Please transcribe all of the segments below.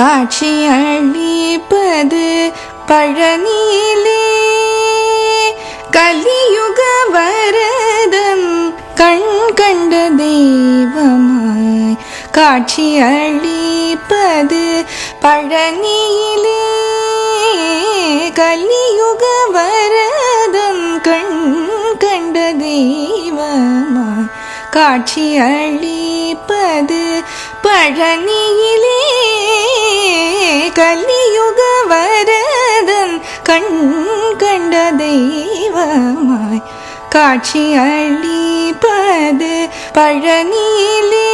காட்சி அளிப்பது பழனியிலே. கலியுக வரதன் கண் கண்ட தெய்வமாய் காட்சி அளிப்பது பழனியிலே. கலியுக வரதன் கண் கண்ட தெய்வமாய் காட்சி அளிப்பது பழனியிலே. கலியுக வரதன் கண் கண்ட தெய்வமாய் காட்சி அளிப்பது பழனியிலே.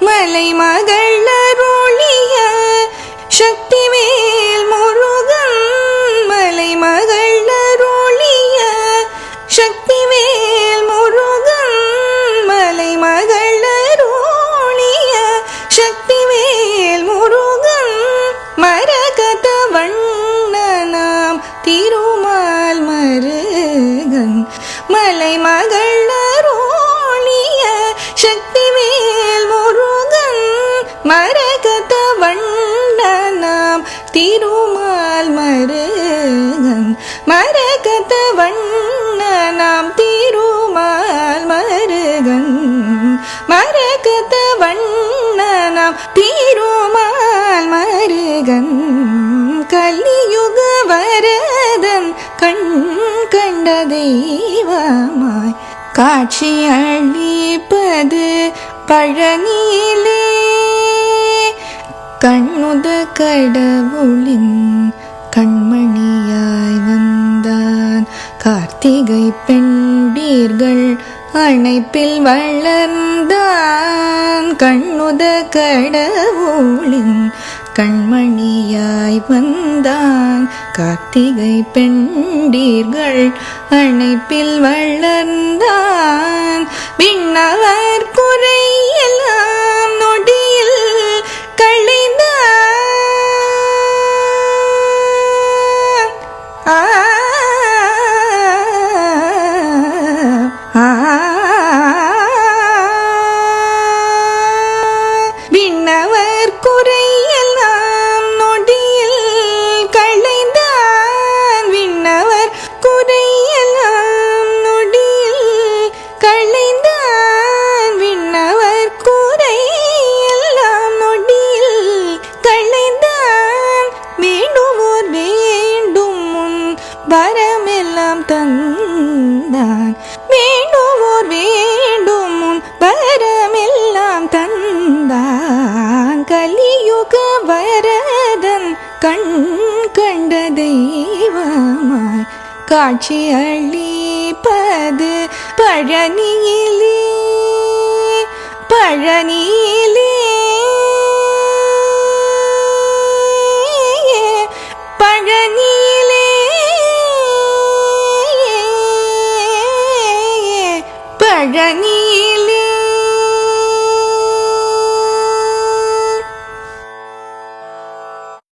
மலை மகள் அருளிய சக்தி மேல் முருகன் மலை மகள் மலை மகள் அருளிய சக்தி சக்திவேல் முருகன் மரகத வண்ணனாம் திருமால் மருகன் மரகத வண்ணனாம் திருமால் மருகன் மரகத வண்ணனாம் திருமால் மருகன் கலியுக வரதன் கண் கண்ட தெய்வமாய் காட்சி அளிப்பது பழனியிலே. கண்ணுத கடவுளின் கண்மணியாய் வந்தான். கார்த்திகை பெண்டீர்கள் அணைப்பில் வளர்ந்தான். கண்ணுத கடவுளின் கண்மணியாய் வந்தான். கார்த்திகை பெண்டீர்கள் அணைப்பில் வளர்ந்தான். விண்ணவன் எல்லாம் தந்தான் மீண்டும் ஓர் வேண்டும் வரமெல்லாம் தந்தான் கலியுக வரதன் கண் கண்ட தெய்வமாய். காட்சி அளிப்பது பழனியிலே பழனியிலே. பழனி